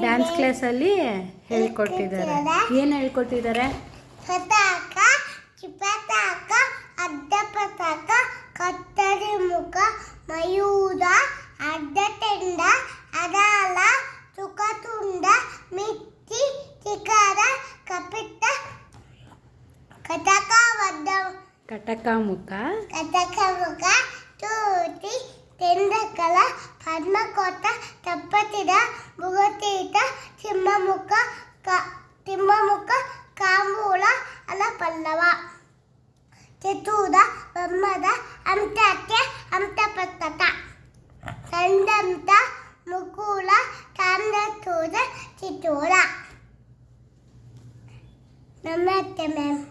Dance ಕ್ಲಾಸಲ್ಲಿ ಹೇಳ್ಕೊಟ್ಟಿದ್ದಾರೆ. ಏನು ಹೇಳ್ಕೊಟ್ಟಿದ್ದಾರೆ? ಪತಾಕ ಚಿಪತಾಕ ಅಡ್ಡ ಪತಾಕ ಕತ್ತರಿ ಮುಖ ಮಯೂರ ಅಡ್ಡ ತೆಂಡ ಅದಾಲ ತುಕತುಂಡ ಮಿತ್ತಿ ಚಿಕಾರ ಕಪಿತ ಕಟಕ ವದ್ದ ಕಟಕ ಮುಖ. ಕಟಕ ಮುಖ ತೂತಿ ತೆಂಡಕಲ ಪದ್ಮಕೋಟ ತಪ್ಪತಿದ ಮುಗತೀತ ಸಿಂಹಮುಖ ಕ ತಿಮ್ಮಮುಖ ಕಾಮೂಲ ಅಲ ಪಲ್ಲವ ಚತುರ ಬ್ರಹ್ಮದ ಅಂತ್ಯಕ್ಕೆ ಅಂತಪತ್ತತ ಸಂದಂತ ಮುಕುಲ ತಾಮ್ರತೂರ ಚಿತೂರ ನಮಸ್ತೆ ಮ್ಯಾಮ್